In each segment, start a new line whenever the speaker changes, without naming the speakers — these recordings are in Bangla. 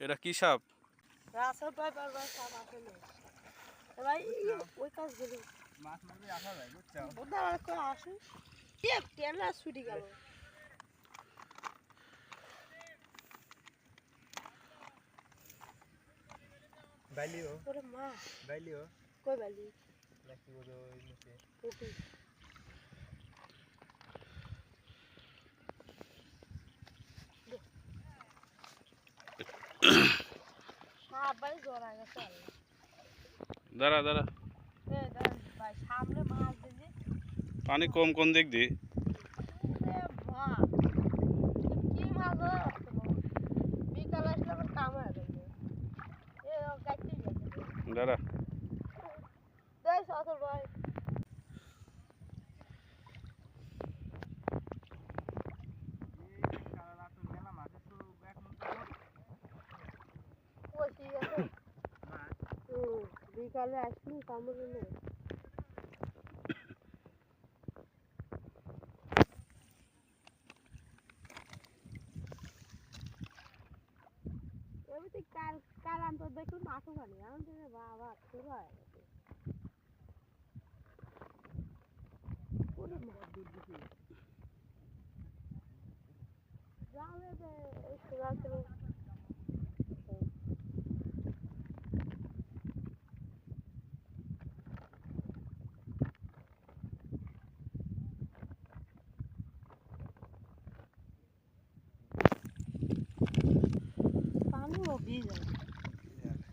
এটা কি সাপ?
আসলে ভাই ওই কাজ গেল
মাছ মারবে আসা যায় বুঝছ
বোধহয় আমার করে আসে এ টেলা ছুটি গেল
বাইলিও
ওরে মা।
বাইলিও
কই
নাকি ওদের ওই নিচে।
উঠি ভাই জড়া গেছে।
দাঁড়া দাঁড়া।
সামনে মাছ দিদি
পানি কম কোন দিক দি
এ মা কি মাছ ধরা রাখতে পারব? বিকালে আসলে আবার কাম হয়ে যাবে এ গাইতে যাবে
দাঁড়া
দেখ সাথে ভাই
কালা তো মেলা মাছ তো এখন তো
ওই ঠিক আছে
মাছ
হুম বিকালে আসলি কামড়ে নেই কাল কাল আনতো দেখুন মাছও খানি এখন থেকে বাবা শুরু হয়ে গেছে। জালে যে এই সোজা ছিল পানিও ভিজে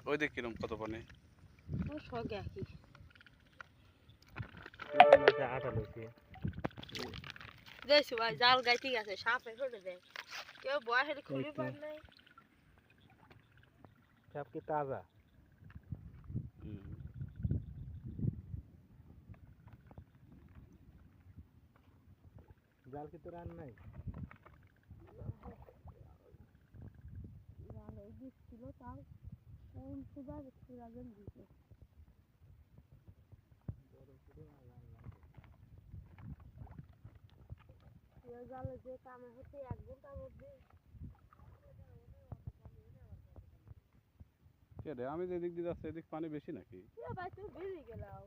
ওই দিক কিরম কত পানি।
ও সব
আটা লইছে
দেখছি ভাই জাল গাইতে গেছে সাপ এখানে দেয় কেউ বয়সের খুবই
তো।
পার নাই।
সব কি তাজা? জাল কি তোর আন নাই
জাল এই সুরাজন দিছে? এই যে কামে হচ্ছে এক ঘণ্টার মধ্যে।
কে রে আমি যেদিক দিয়ে যাচ্ছি এদিক পানি বেশি নাকি?
ভাই বেরিয়ে গেলাও?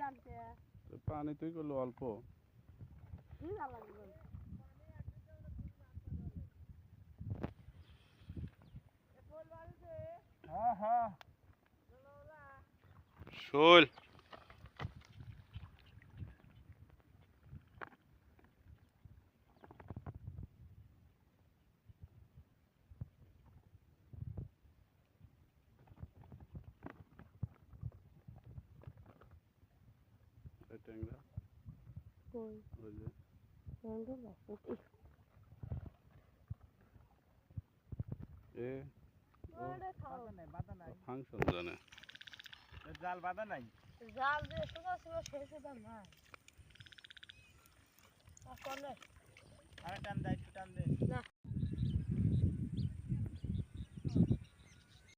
জানতে
পানি তুই করল অল্প।
লাগবে
হ্যাঁ হ্যাঁ
শোল এই ট্যাংরা
কই
ওই ফাংশন। জানে
জাল বাধা নাই?
জাল দিয়ে সোজা সোজা শেষ হতে না আর
টান দেয় টান দে।
না।